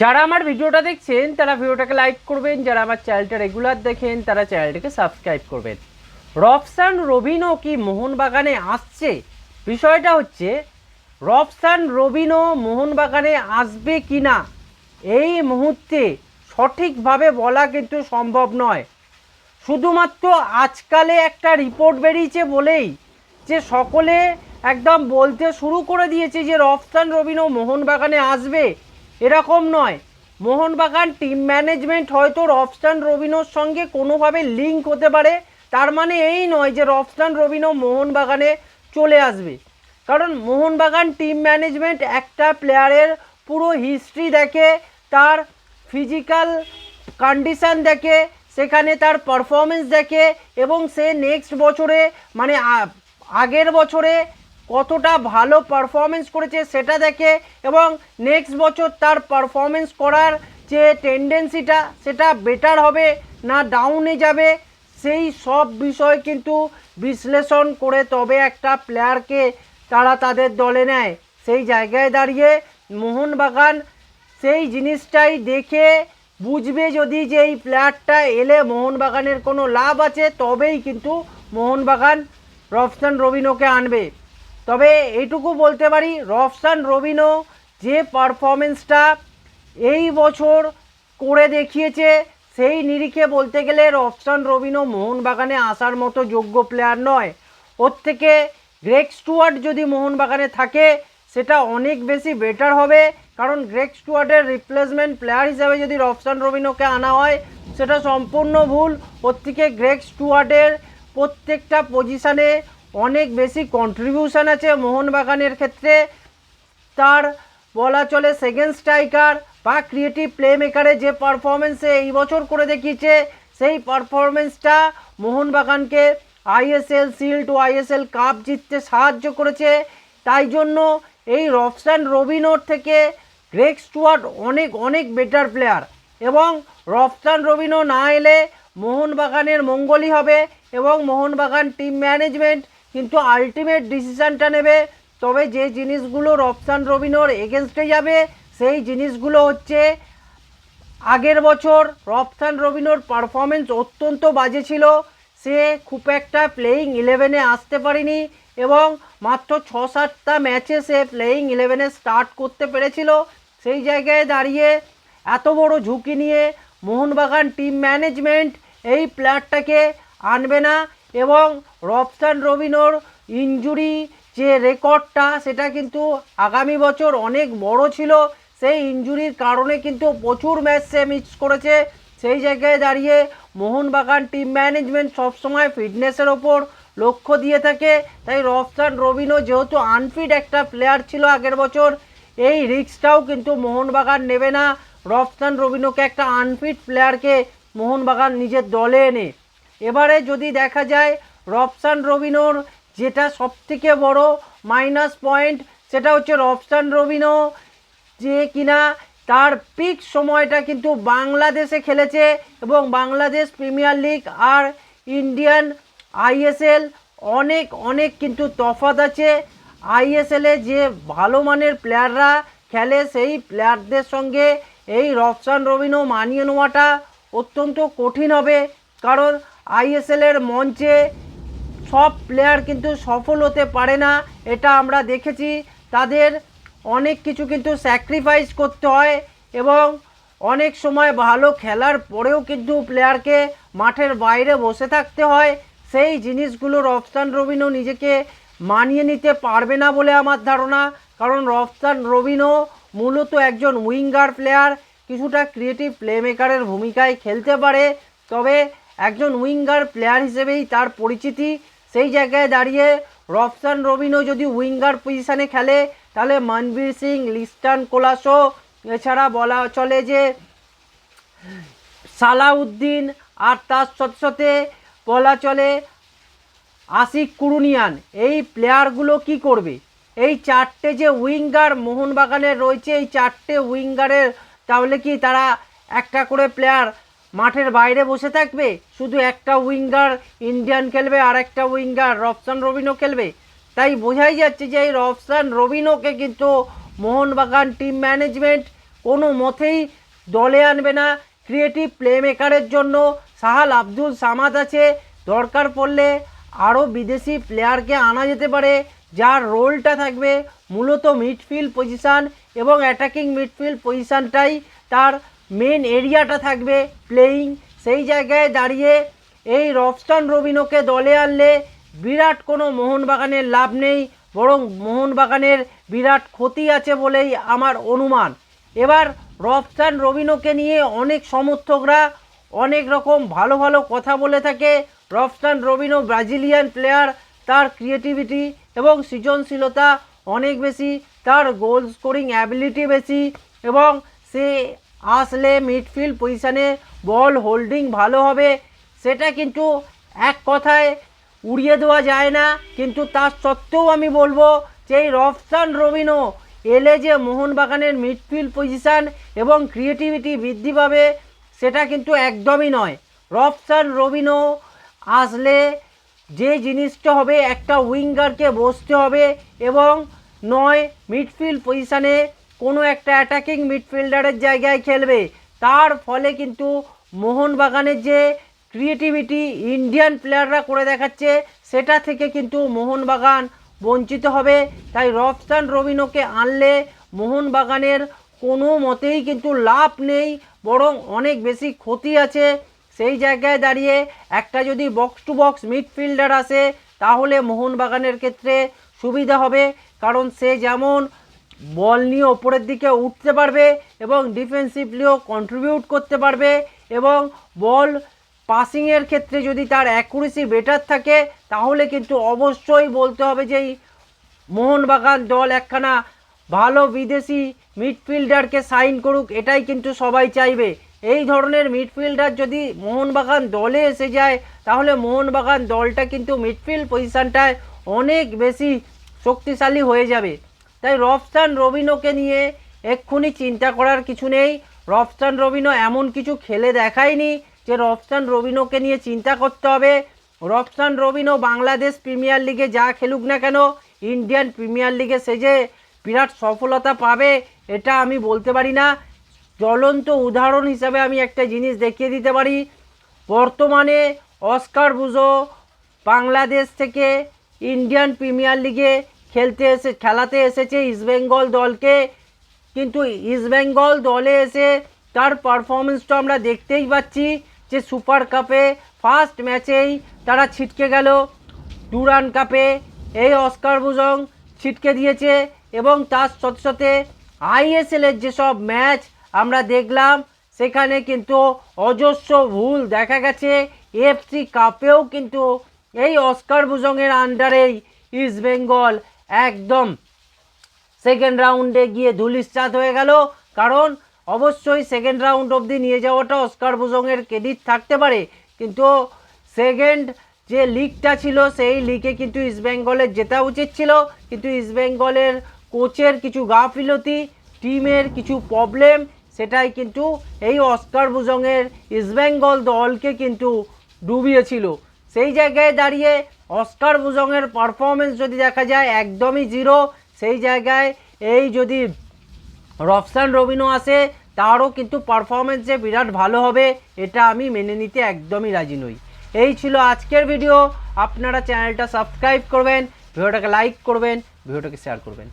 যারা আমার ভিডিওটা দেখছেন, তারা ভিডিওটাকে লাইক করবেন। যারা আমার চ্যানেলটা রেগুলার দেখেন, তারা চ্যানেলটাকে সাবস্ক্রাইব করবেন। রফসান রবিনও কি মোহনবাগানে আসছে? বিষয়টা হচ্ছে, রফসান রবিনও মোহনবাগানে আসবে কি না এই মুহূর্তে সঠিকভাবে বলা কিন্তু সম্ভব নয়। শুধুমাত্র আজকালে একটা রিপোর্ট বেরিয়েছে বলেই যে সকলে একদম বলতে শুরু করে দিয়েছে যে রফসান রবিনও মোহনবাগানে আসবে। এরকম নয়। মোহনবাগান টিম ম্যানেজমেন্ট হয়তো রফসান রবিনোর সঙ্গে কোনোভাবে লিঙ্ক হতে পারে। তার মানে এই নয় যে রফস্টান রবিনো মোহনবাগানে চলে আসবে। কারণ মোহনবাগান টিম ম্যানেজমেন্ট একটা প্লেয়ারের পুরো হিস্ট্রি দেখে, তার ফিজিক্যাল কন্ডিশন দেখে, সেখানে তার পারফরমেন্স দেখে এবং সে নেক্সট বছরে মানে আগের বছরে কতটা ভালো পারফরমেন্স করেছে সেটা দেখে এবং নেক্সট বছর তার পারফরমেন্স করার যে টেন্ডেন্সিটা সেটা বেটার হবে না ডাউনে যাবে, সেই সব বিষয় কিন্তু বিশ্লেষণ করে তবে একটা প্লেয়ারকে তারা তাদের দলে নেয়। সেই জায়গায় দাঁড়িয়ে মোহনবাগান সেই জিনিসটাই দেখে বুঝবে যদি যে এই প্লেয়ারটা এলে মোহনবাগানের কোনো লাভ আছে, তবেই কিন্তু মোহনবাগান রফসান রবিনোকে আনবে। তবে এইটুকু বলতে পারি, রফসান রবিনো যে পারফরমেন্সটা এই বছর করে দেখিয়েছে, সেই নিরিখে বলতে গেলে রফসান রবিনো মোহনবাগানে আসার মতো যোগ্য প্লেয়ার নয়। ওর থেকে গ্রেক স্টুয়ার্ট যদি মোহনবাগানে থাকে, সেটা অনেক বেশি বেটার হবে। কারণ গ্রেক স্টুয়ার্টের রিপ্লেসমেন্ট প্লেয়ার হিসাবে যদি রফসান রবিনোকে আনা হয়, সেটা সম্পূর্ণ ভুল। ওর থেকে গ্রেক স্টুয়ার্টের প্রত্যেকটা পজিশানে অনেক বেশি কন্ট্রিবিউশন আছে মোহনবাগানের ক্ষেত্রে। তার বলা চলে সেকেন্ড স্ট্রাইকার বা ক্রিয়েটিভ প্লে মেকারে যে পারফরমেন্সে এই বছর করে দেখিয়েছে, সেই পারফরমেন্সটা মোহনবাগানকে আইএসএল সিল্ড ও আইএসএল কাপ জিততে সাহায্য করেছে। তাই জন্য এই রফসান রবিনোর থেকে গ্রেক স্টুয়ার্ট অনেক অনেক বেটার প্লেয়ার এবং রফসান রবিনো না এলে মোহনবাগানের মঙ্গলই হবে এবং মোহনবাগান টিম ম্যানেজমেন্ট কিন্তু আলটিমেট ডিসিশানটা নেবে। তবে যে জিনিসগুলো রফসান রবিনোর এগেনস্টে যাবে, সেই জিনিসগুলো হচ্ছে আগের বছর রফসান রবিনোর পারফরমেন্স অত্যন্ত বাজে ছিল। সে খুব একটা প্লেয়িং ইলেভেনে আসতে পারেনি এবং মাত্র ছ সাতটা ম্যাচে সে প্লেয়িং ইলেভেনে স্টার্ট করতে পেরেছিল। সেই জায়গায় দাঁড়িয়ে এত বড় ঝুঁকি নিয়ে মোহনবাগান টিম ম্যানেজমেন্ট এই প্লেয়ারটাকে আনবে না। এবং রফসান রবিনোর ইনজুরি যে রেকর্ডটা, সেটা কিন্তু আগামী বছর অনেক বড় ছিল। সেই ইনজুরির কারণে কিন্তু প্রচুর ম্যাচ সে মিস করেছে। সেই জায়গায় দাঁড়িয়ে মোহনবাগান টিম ম্যানেজমেন্ট সবসময় ফিটনেসের ওপর লক্ষ্য দিয়ে থাকে। তাই রফসান রবিনো যেহেতু আনফিট একটা প্লেয়ার ছিল আগের বছর, এই রিস্কটাও কিন্তু মোহনবাগান নেবে না। রফসান রবিনোকে একটা আনফিট প্লেয়ারকে মোহনবাগান নিজের দলে এনে। এবারে যদি দেখা যায় রফসান রবিনোর, যেটা সবথেকে বড় মাইনাস পয়েন্ট সেটা হচ্ছে রফসান রবিনো, যে কিনা তার পিক সময়টা কিন্তু বাংলাদেশে খেলেছে এবং বাংলাদেশ প্রিমিয়ার লিগ আর ইন্ডিয়ান আইএসএল অনেক অনেক কিন্তু তফাৎ আছে। আইএসএলে যে ভালো মানের প্লেয়াররা খেলে, সেই প্লেয়ারদের সঙ্গে এই রফসান রবিনো মানিয়ে নেওয়াটা অত্যন্ত কঠিন হবে। কারণ আইএসএলের মঞ্চে সব প্লেয়ার কিন্তু সফল হতে পারে না, এটা আমরা দেখেছি। তাদের অনেক কিছু কিন্তু স্যাক্রিফাইস করতে হয় এবং অনেক সময় ভালো খেলার পরেও কিন্তু প্লেয়ারকে মাঠের বাইরে বসে থাকতে হয়। সেই জিনিসগুলো রফসান রবিনও নিজেকে মানিয়ে নিতে পারবে না বলে আমার ধারণা, কারণ রফসান রবিনও মূলত একজন উইঙ্গার প্লেয়ার কিছুটা ক্রিয়েটিভ প্লেমেকারের ভূমিকায় খেলতে পারে। তবে একজন উইঙ্গার প্লেয়ার হিসেবেই তার পরিচিতি। সেই জায়গায় দাঁড়িয়ে রফসান রবিনো যদি উইঙ্গার পজিশানে খেলে, তাহলে মনবীর সিং, লিস্টান কোলাসো, এছাড়া বলা চলে যে সালাউদ্দিন আর তার সাথে সাথে বলা চলে আশিক কুরুনিয়ান। এই প্লেয়ারগুলো কি করবে? এই চারটে যে উইঙ্গার মোহনবাগানের রয়েছে, এই চারটে উইঙ্গারের তাহলে কি তারা একটা করে প্লেয়ার মাঠের বাইরে বসে থাকবে, শুধু একটা উইঙ্গার ইন্ডিয়ান খেলবে আর একটা উইঙ্গার রফসান রবিনো খেলবে। তাই বোঝাই যাচ্ছে যে এই রফসান রবিনোকে কিন্তু মোহনবাগান টিম ম্যানেজমেন্ট কোনো মতেই দলে আনবে না। ক্রিয়েটিভ প্লে মেকারের জন্য সাহাল আব্দুল সামাদ আছে। দরকার পড়লে আরও বিদেশি প্লেয়ারকে আনা যেতে পারে, যার রোলটা থাকবে মূলত মিডফিল্ড পজিশান এবং অ্যাটাকিং মিডফিল্ড পজিশানটাই তার মেন এরিয়াটা থাকবে প্লেয়িং সেই জায়গায় দাঁড়িয়ে এই রফস্টান রবিনোকে দলে আনলে বিরাট কোনো মোহনবাগানের লাভ নেই, বরং মোহনবাগানের বিরাট ক্ষতি আছে বলেই আমার অনুমান। এবার রফস্টান রবিনোকে নিয়ে অনেক সমর্থকরা অনেক রকম ভালো ভালো কথা বলে থাকে। রফস্টান রবিনো ব্রাজিলিয়ান প্লেয়ার তার ক্রিয়েটিভিটি এবং সৃজনশীলতা অনেক বেশি, তার গোল স্কোরিং অ্যাবিলিটি বেশি এবং সে আসলে মিডফিল্ড পজিশানে বল হোল্ডিং ভালো হবে, সেটা কিন্তু এক কথায় উড়িয়ে দেওয়া যায় না। কিন্তু তার সত্ত্বেও আমি বলব যে এই রফসান রবিনো এলে যে মোহনবাগানের মিডফিল্ড পজিশান এবং ক্রিয়েটিভিটি বৃদ্ধি পাবে, সেটা কিন্তু একদমই নয়। রফসান রবিনো আসলে যে জিনিসটা হবে, একটা উইঙ্গারকে বসতে হবে এবং নয় মিডফিল্ড পজিশানে কোনো একটা অ্যাটাকিং মিডফিল্ডারের জায়গায় খেলবে। তার ফলে কিন্তু মোহনবাগানের যে ক্রিয়েটিভিটি ইন্ডিয়ান প্লেয়াররা করে দেখাচ্ছে, সেটা থেকে কিন্তু মোহনবাগান বঞ্চিত হবে। তাই রফসান রবিনোকে আনলে মোহনবাগানের কোনো মতেই কিন্তু লাভ নেই, বরং অনেক বেশি ক্ষতি আছে। সেই জায়গায় দাঁড়িয়ে একটা যদি বক্স টু বক্স মিডফিল্ডার আসে, তাহলে মোহনবাগানের ক্ষেত্রে সুবিধা হবে। কারণ সে যেমন বল নিয়ে ওপরের দিকে উঠতে পারবে এবং ডিফেন্সিভলিও কন্ট্রিবিউট করতে পারবে এবং বল পাসিংয়ের ক্ষেত্রে যদি তার অ্যাকুরেসি বেটার থাকে, তাহলে কিন্তু অবশ্যই বলতে হবে যে মোহনবাগান দল একখানা ভালো বিদেশি মিডফিল্ডারকে সাইন করুক, এটাই কিন্তু সবাই চাইবে। এই ধরনের মিডফিল্ডার যদি মোহনবাগান দলে এসে যায়, তাহলে মোহনবাগান দলটা কিন্তু মিডফিল্ড পজিশানটায় অনেক বেশি শক্তিশালী হয়ে যাবে। তাই রফসান রবিনোকে নিয়ে এক্ষুনি চিন্তা করার কিছু নেই। রফসান রবিনো এমন কিছু খেলে দেখায়নি যে রফসান রবিনোকে নিয়ে চিন্তা করতে হবে। রফসান রবিনো বাংলাদেশ প্রিমিয়ার লিগে যা খেলুক না কেন, ইন্ডিয়ান প্রিমিয়ার লিগে সে যে বিরাট সফলতা পাবে, এটা আমি বলতে পারি না। জ্বলন্ত উদাহরণ হিসাবে আমি একটা জিনিস দেখিয়ে দিতে পারি। বর্তমানে অস্কার বুজো বাংলাদেশ থেকে ইন্ডিয়ান প্রিমিয়ার লিগে খেলতে এসে, খেলাতে এসেছে ইস্টবেঙ্গল দলকে। কিন্তু ইস্টবেঙ্গল দলে এসে তার পারফরমেন্সটা আমরা দেখতেই পাচ্ছি যে সুপার কাপে ফার্স্ট ম্যাচেই তারা ছিটকে গেল। ডুরান কাপে এই অস্কার বুজং ছিটকে দিয়েছে এবং তার সাথে সাথে আইএসএলের যেসব ম্যাচ আমরা দেখলাম, সেখানে কিন্তু অজস্র ভুল দেখা গেছে। এফসি কাপেও কিন্তু এই অস্কার বুজংয়ের আন্ডারেই ইস্ট বেঙ্গল একদম। সেকেন্ড রাউন্ডে গিয়ে ধুলিশ্বাত হয়ে গেল, কারণ অবশ্যই সেকেন্ড রাউন্ড অবধি নিয়ে যাওয়াটা অস্কার বুজংয়ের ক্রেডিট থাকতে পারে। কিন্তু সেকেন্ড যে লিগটা ছিল, সেই লিগে কিন্তু ইস্টবেঙ্গলের জেতা উচিত ছিল। কিন্তু ইস্টবেঙ্গলের কোচের কিছু গাফিলতি টিমের কিছু প্রবলেম সেটাই কিন্তু এই অস্কার বুজংয়ের ইস্টবেঙ্গল দলকে কিন্তু ডুবিয়েছিল। সেই জায়গায় দাঁড়িয়ে অস্কার বুজংয়ের পারফরমেন্স যদি দেখা যায় একদমই জিরো, সেই জায়গায় এই যদি রফসান রবিনো আসে, তারও কিন্তু পারফরমেন্সে বিরাট ভালো হবে, এটা আমি মেনে নিতে একদমই রাজি নই। এই ছিল আজকের ভিডিও। আপনারা চ্যানেলটা সাবস্ক্রাইব করবেন, ভিডিওটাকে লাইক করবেন, ভিডিওটাকে শেয়ার করবেন।